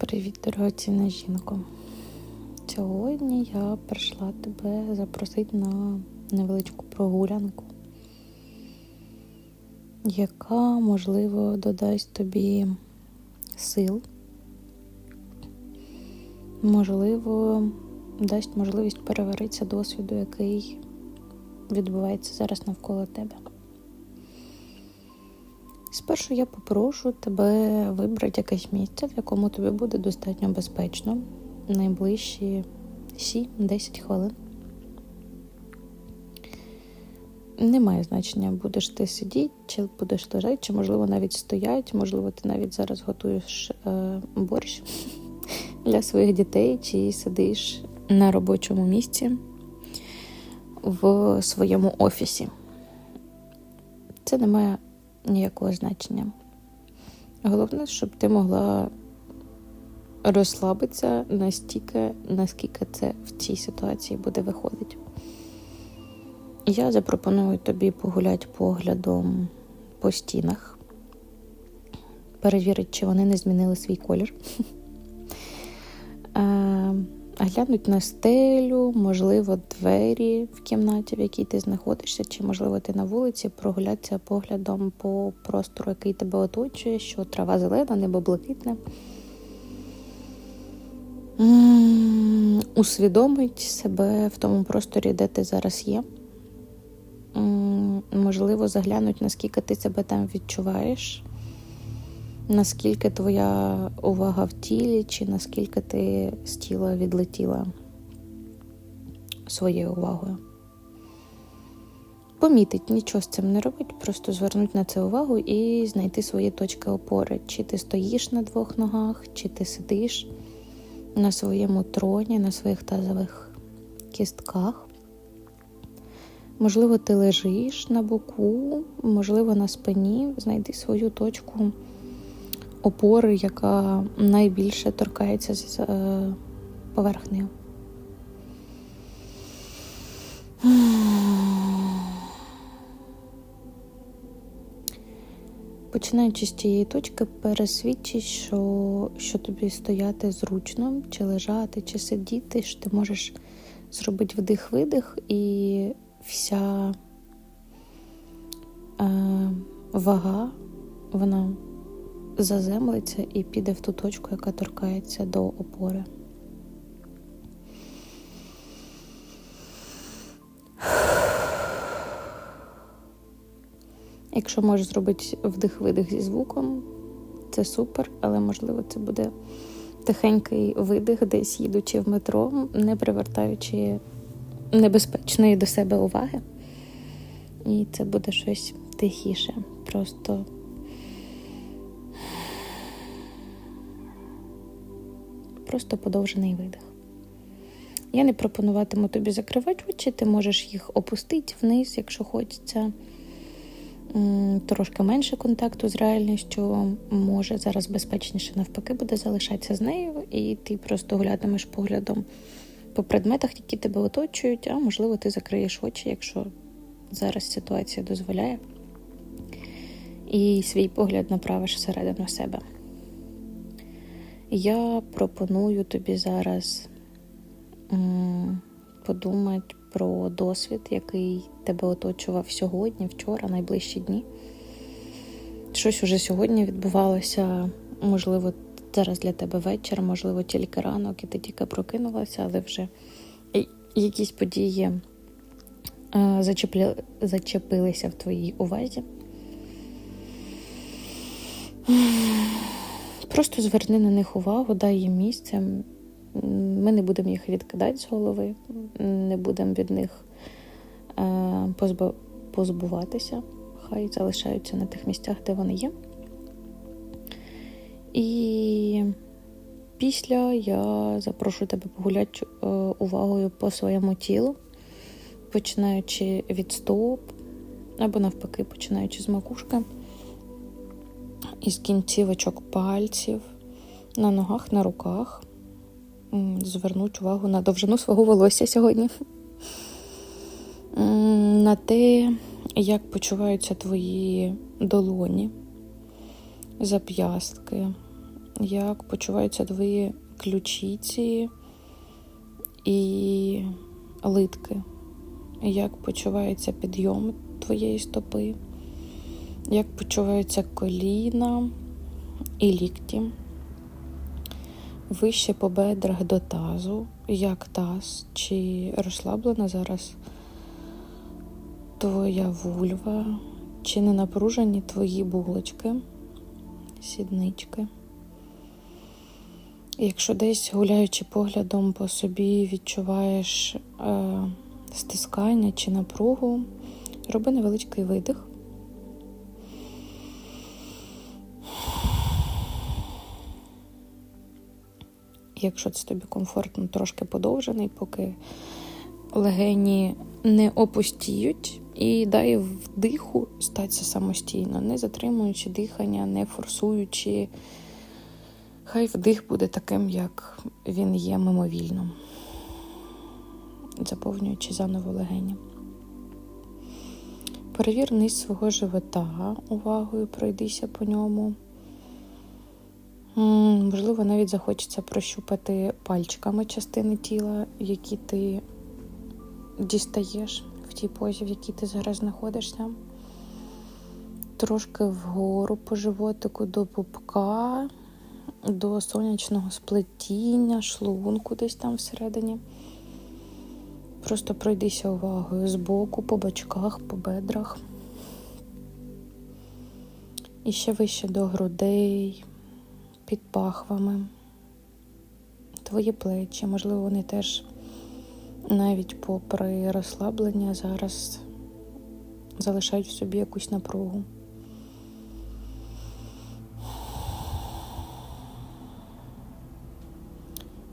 Привіт, дорогоцінна жінко. Сьогодні я прийшла тебе запросити на невеличку прогулянку, яка, можливо, додасть тобі сил, можливо, дасть можливість переваритися досвіду, який відбувається зараз навколо тебе. Спершу я попрошу тебе вибрати якесь місце, в якому тобі буде достатньо безпечно найближчі 7-10 хвилин. Немає значення, будеш ти сидіти, чи будеш лежати, чи, можливо, навіть стояти, можливо, ти навіть зараз готуєш е, борщ для своїх дітей, чи сидиш на робочому місці в своєму офісі. Це не має ніякого значення. Головне, щоб ти могла розслабитися настільки, наскільки це в цій ситуації буде виходити. Я запропоную тобі погуляти поглядом по стінах, перевірити, чи вони не змінили свій колір. Глянуть на стелю, можливо, двері в кімнаті, в якій ти знаходишся, чи, можливо, ти на вулиці прогулятися поглядом по простору, який тебе оточує, що трава зелена, небо блакитне. Усвідомить себе в тому просторі, де ти зараз є. Можливо, заглянуть, наскільки ти себе там відчуваєш, наскільки твоя увага в тілі, чи наскільки ти з тіла відлетіла своєю увагою. Помітить, нічого з цим не робить, просто звернуть на це увагу і знайти свої точки опори. Чи ти стоїш на двох ногах, чи ти сидиш на своєму троні, на своїх тазових кістках. Можливо, ти лежиш на боку, можливо, на спині. Знайди свою точку опори, яка найбільше торкається з е, поверхнею. Починаючи з цієї точки, пересвідчись, що, що тобі стояти зручно, чи лежати, чи сидіти, що ти можеш зробити вдих-видих, і вся е, вага, вона заземлиться і піде в ту точку, яка торкається до опори. Якщо можеш зробити вдих-видих зі звуком, це супер, але можливо це буде тихенький видих, десь їдучи в метро, не привертаючи небезпечної до себе уваги. І це буде щось тихіше. Просто просто подовжений видих. Я не пропонуватиму тобі закривати очі, ти можеш їх опустити вниз, якщо хочеться. Трошки менше контакту з реальністю, може зараз безпечніше навпаки буде залишатися з нею, і ти просто гулятимеш поглядом по предметах, які тебе оточують, а можливо, ти закриєш очі, якщо зараз ситуація дозволяє, і свій погляд направиш всередину себе. Я пропоную тобі зараз подумати про досвід, який тебе оточував сьогодні, вчора, найближчі дні. Щось уже сьогодні відбувалося, можливо, зараз для тебе вечір, можливо, тільки ранок, і ти тільки прокинулася, але вже якісь події е, зачепилися в твоїй увазі. Просто зверни на них увагу, дай їм місце. Ми не будемо їх відкидати з голови, не будемо від них е, позбуватися, хай залишаються на тих місцях, де вони є. І після я запрошу тебе погуляти е, увагою по своєму тілу, починаючи від стоп, або навпаки, починаючи з макушки, із кінцівочок пальців, на ногах, на руках. Звернуть увагу на довжину свого волосся сьогодні. На те, як почуваються твої долоні, зап'ястки, як почуваються твої ключиці і литки, як почувається підйом твоєї стопи, як почуваються коліна і лікті. Вище по бедрах до тазу, як таз, чи розслаблена зараз твоя вульва, чи не напружені твої булочки, сіднички. Якщо десь гуляючи поглядом по собі, відчуваєш е, стискання чи напругу, роби невеличкий видих. Якщо це тобі комфортно, трошки подовжений, поки легені не опустіють, і дай вдиху статися самостійно, не затримуючи дихання, не форсуючи. Хай вдих буде таким, як він є мимовільно, заповнюючи заново легені. Перевір низ свого живота увагою, пройдися по ньому. Можливо, навіть захочеться прощупати пальчиками частини тіла, які ти дістаєш в тій позі, в якій ти зараз знаходишся. Трошки вгору по животику до пупка, до сонячного сплетіння, шлунку десь там всередині. Просто пройдися увагою з боку, по бочках, по бедрах. І ще вище до грудей, під пахвами, твої плечі, можливо, вони теж навіть попри розслаблення зараз залишають в собі якусь напругу.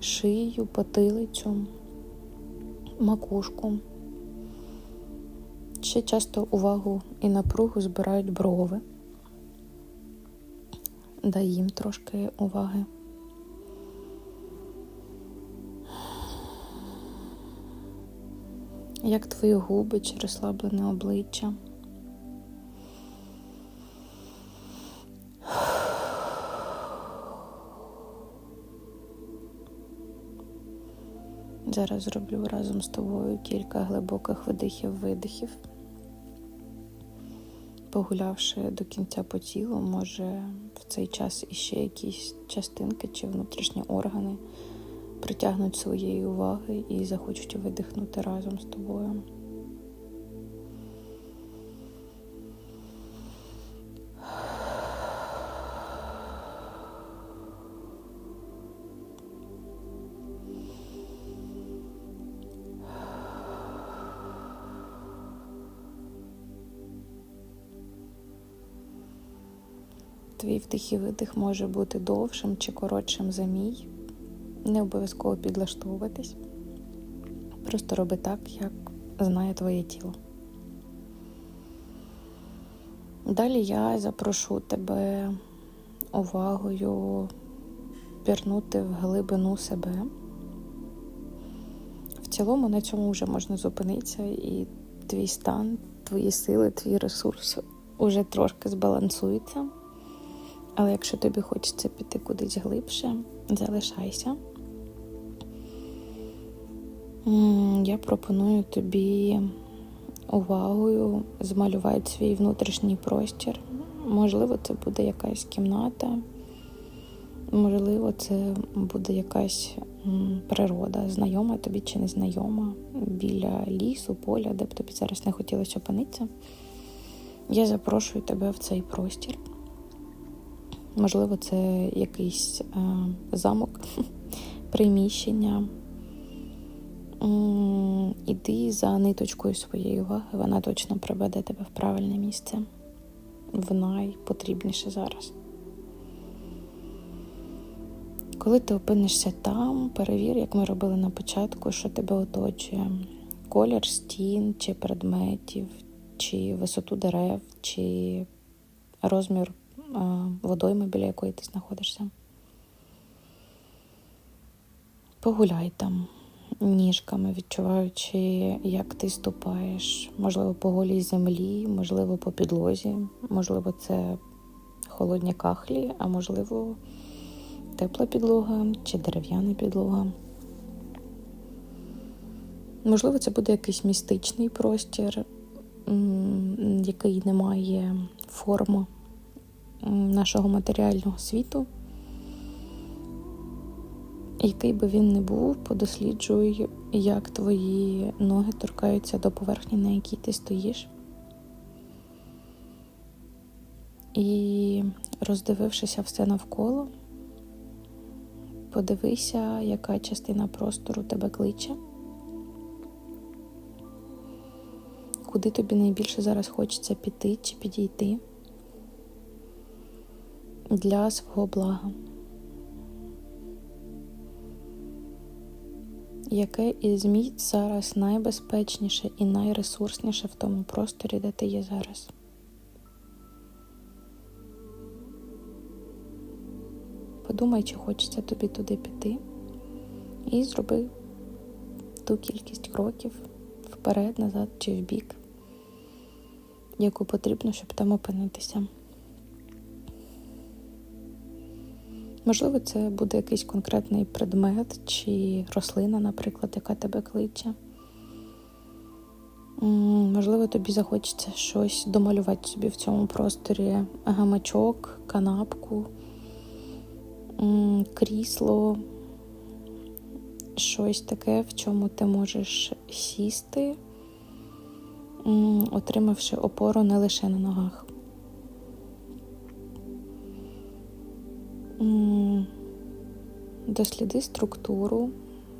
Шию, потилицю, макушку. Ще часто увагу і напругу збирають брови. Дай їм трошки уваги. Як твої губи чи розслаблене обличчя. Зараз зроблю разом з тобою кілька глибоких видихів-видихів. Погулявши до кінця по тілу, може в цей час іще якісь частинки чи внутрішні органи притягнуть своєї уваги і захочуть видихнути разом з тобою. Твій вдих і видих може бути довшим чи коротшим за мій. Не обов'язково підлаштовуватись. Просто роби так, як знає твоє тіло. Далі я запрошу тебе увагою пірнути в глибину себе. В цілому на цьому вже можна зупинитися, і твій стан, твої сили, твій ресурс уже трошки збалансується. Але якщо тобі хочеться піти кудись глибше, залишайся. Я пропоную тобі увагою змалювати свій внутрішній простір. Можливо, це буде якась кімната, можливо, це буде якась природа, знайома тобі чи не знайома, біля лісу, поля, де б тобі зараз не хотілося опинитися. Я запрошую тебе в цей простір. Можливо, це якийсь е, замок, приміщення. Іди за ниточкою своєї уваги, вона точно приведе тебе в правильне місце, в найпотрібніше зараз. Коли ти опинишся там, перевір, як ми робили на початку, що тебе оточує: колір стін, чи предметів, чи висоту дерев, чи розмір водойми, біля якої ти знаходишся. Погуляй там ніжками, відчуваючи, як ти ступаєш, можливо, по голій землі, можливо, по підлозі, можливо, це холодні кахлі, а можливо, тепла підлога чи дерев'яна підлога. Можливо, це буде якийсь містичний простір, який не має форми м, нашого матеріального світу. Який би він не був, подосліджуй, як твої ноги торкаються до поверхні, на якій ти стоїш. І роздивившися все навколо, подивися, яка частина простору тебе кличе. Куди тобі найбільше зараз хочеться піти чи підійти для свого блага. Яке із місць зараз найбезпечніше і найресурсніше в тому просторі, де ти є зараз? Подумай, чи хочеться тобі туди піти, і зроби ту кількість кроків вперед, назад чи вбік, яку потрібно, щоб там опинитися. Можливо, це буде якийсь конкретний предмет чи рослина, наприклад, яка тебе кличе. Можливо, тобі захочеться щось домалювати собі в цьому просторі, гамачок, канапку, крісло, щось таке, в чому ти можеш сісти, отримавши опору не лише на ногах. Досліди структуру,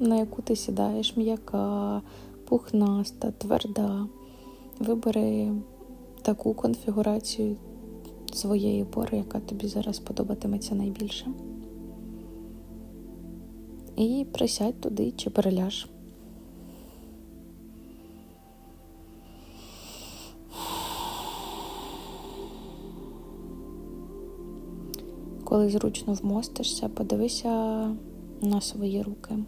на яку ти сідаєш, м'яка, пухнаста, тверда. Вибери таку конфігурацію своєї пори, яка тобі зараз подобатиметься найбільше. І присядь туди чи переляж. Коли зручно вмостишся, подивися на свої руки.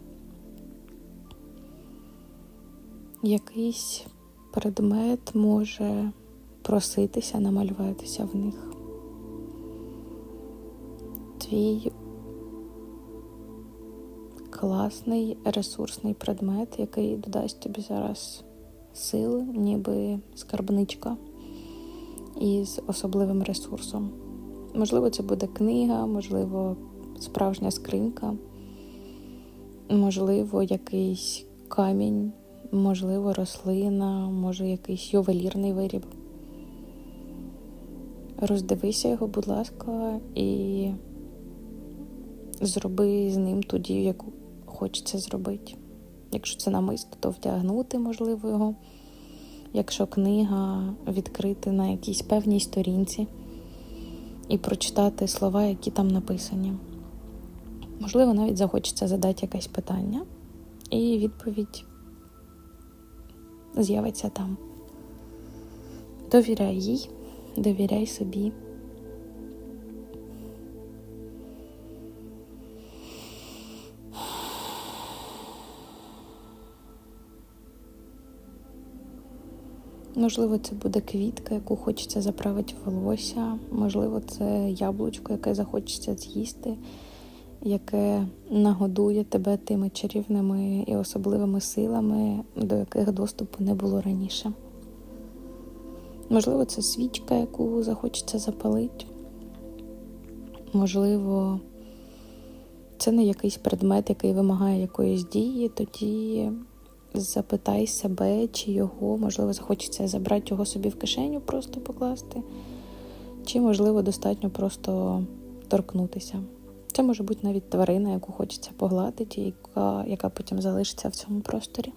Якийсь предмет може проситися, намалюватися в них. Твій класний ресурсний предмет, який додасть тобі зараз сил, ніби скарбничка із особливим ресурсом. Можливо, це буде книга, можливо, справжня скринька, можливо, якийсь камінь, можливо, рослина, може якийсь ювелірний виріб. Роздивися його, будь ласка, і зроби з ним ту дію, яку хочеться зробити. Якщо це намисто, то вдягнути, можливо, його. Якщо книга відкрити на якійсь певній сторінці і прочитати слова, які там написані. Можливо, навіть захочеться задати якесь питання, і відповідь з'явиться там. Довіряй їй, довіряй собі. Можливо, це буде квітка, яку хочеться заправити волосся. Можливо, це яблучко, яке захочеться з'їсти, яке нагодує тебе тими чарівними і особливими силами, до яких доступу не було раніше. Можливо, це свічка, яку захочеться запалити. Можливо, це не якийсь предмет, який вимагає якоїсь дії, тоді запитай себе, чи його, можливо, захочеться забрати його собі в кишеню, просто покласти, чи, можливо, достатньо просто торкнутися. Це може бути навіть тварина, яку хочеться погладити, яка, яка потім залишиться в цьому просторі.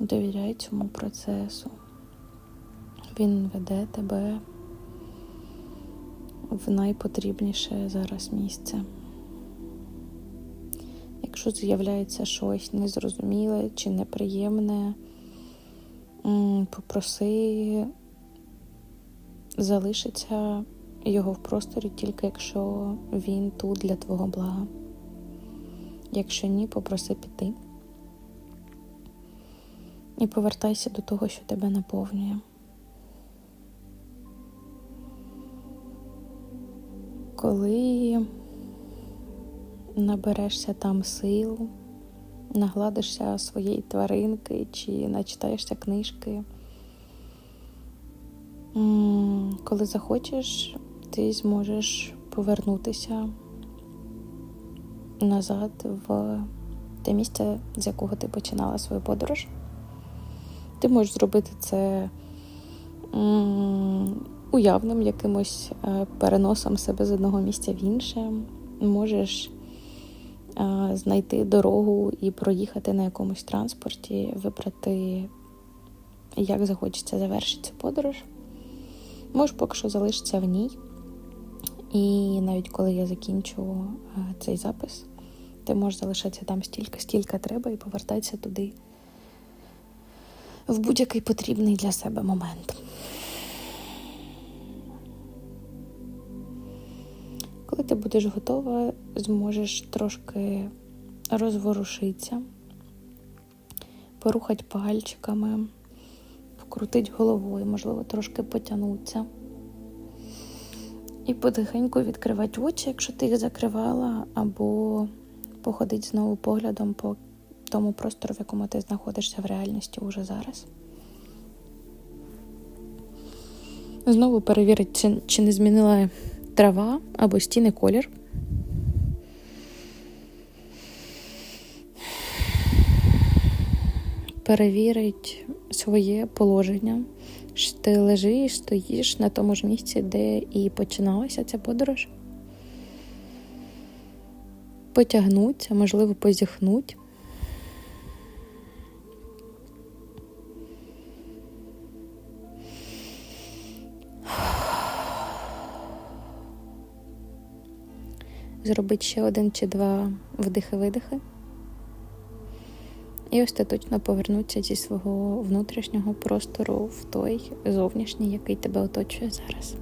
Довіряй цьому процесу. Він веде тебе в найпотрібніше зараз місце. Якщо з'являється щось незрозуміле чи неприємне, попроси залишиться його в просторі тільки якщо він тут для твого блага. Якщо ні, попроси піти. І повертайся до того, що тебе наповнює. Коли наберешся там сил, нагладишся своєї тваринки чи начитаєшся книжки, коли захочеш, ти зможеш повернутися назад в те місце, з якого ти починала свою подорож. Ти можеш зробити це уявним якимось е, переносом себе з одного місця в інше. Можеш е, знайти дорогу і проїхати на якомусь транспорті, вибрати, як захочеться завершити цю подорож. Можеш поки що залишитися в ній. І навіть коли я закінчу е, цей запис, ти можеш залишатися там стільки, скільки треба, і повертатися туди в будь-який потрібний для себе момент. Коли ти будеш готова, зможеш трошки розворушитися, порухати пальчиками, покрутити головою, можливо, трошки потягнутися. І потихеньку відкривати очі, якщо ти їх закривала, або походити знову поглядом по тому простору, в якому ти знаходишся в реальності уже зараз. Знову перевірити, чи, чи не змінила трава або стіни колір. Перевірить своє положення. Ти лежиш, стоїш на тому ж місці, де і починалася ця подорож. Потягнуться, можливо, позіхнуть. Зробити ще один чи два вдихи-видихи. І остаточно повернутися зі свого внутрішнього простору в той зовнішній, який тебе оточує зараз.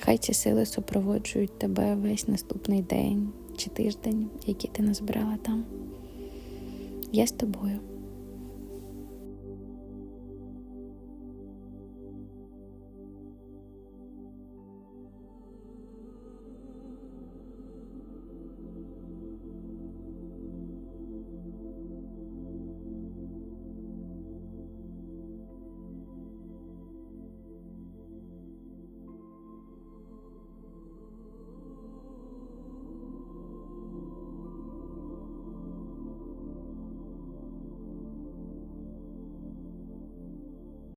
Хай ці сили супроводжують тебе весь наступний день чи тиждень, який ти назбирала там. Я з тобою.